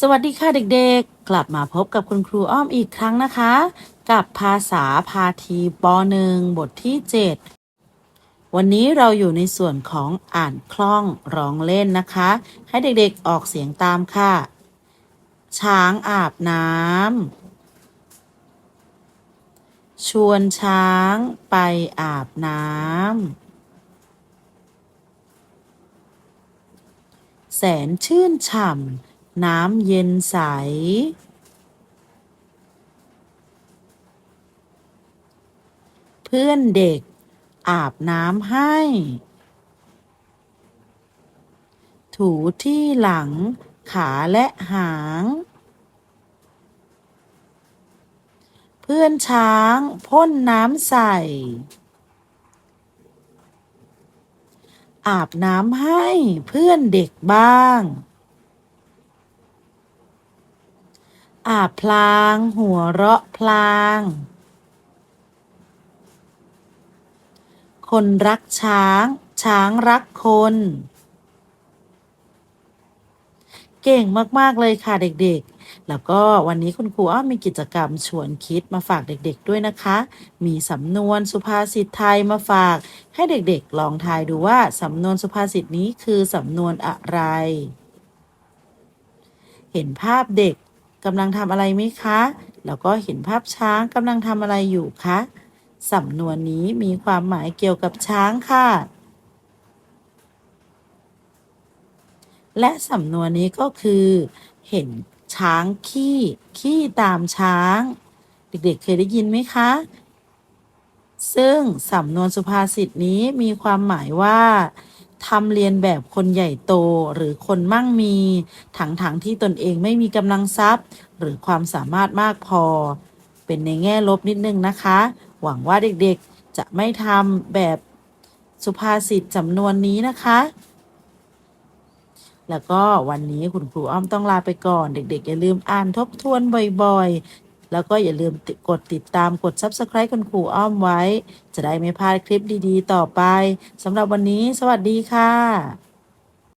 สวัสดีค่ะเด็กๆ กลับมาพบกับคุณครูอ้อมอีกครั้งนะคะ กับภาษาพาทีป .1 บทที่ 7 วันนี้เราอยู่ในส่วนของอ่านคล่องร้องเล่นนะคะ ให้เด็กๆออกเสียงตามค่ะ ช้างอาบน้ำชวนช้างไปอาบน้ำแสนชื่นฉ่ำ น้ำเย็นใส เพื่อนเด็กอาบน้ำให้ ถูที่หลังขาและหาง เพื่อนช้างพ่นน้ำใส่ อาบน้ำให้เพื่อนเด็กบ้าง อาบพลาง หัวเราะพลาง คนรักช้าง ช้างรักคน เก่งมาก ๆ เลยค่ะเด็กๆ แล้วก็วันนี้คุณครูอ้อมมีกิจกรรมชวนคิดมาฝากเด็กๆด้วยนะคะ มีสำนวนสุภาษิตไทยมาฝาก ให้เด็กๆ ลองทายดูว่าสำนวนสุภาษิตนี้คือสำนวนอะไรเห็นภาพเด็ก กำลังทำอะไรไหมคะ แล้วก็เห็นภาพช้างกำลังทำอะไรอยู่คะสำนวนนี้มีความหมายเกี่ยวกับช้างค่ะ และสำนวนนี้ก็คือ เห็นช้างขี้ขี้ตามช้าง เด็กๆ เคยได้ยินไหมคะ ซึ่งสำนวนสุภาษิตนี้มีความหมายว่า ทำเรียนแบบคนใหญ่โตหรือคนมั่งมีถังๆทที่ตนเองไม่มีกำลังทรัพย์ หรือความสามารถมากพอ เป็นในแง่ลบนิดนึงนะคะ หวังว่าเด็กๆจะไม่ทำแบบสุภาษิตสำนวนนี้นะคะ แล้วก็วันนี้คุณครูอ้อมต้องลาไปก่อน เด็กๆอย่าลืมอ่านทบทวนบ่อยๆ แล้วก็อย่าลืมกดติดตามกด Subscribe คุณครูอ้อมไว้ จะได้ไม่พลาดคลิปดีๆ ต่อไปสำหรับวันนี้ สวัสดีค่ะ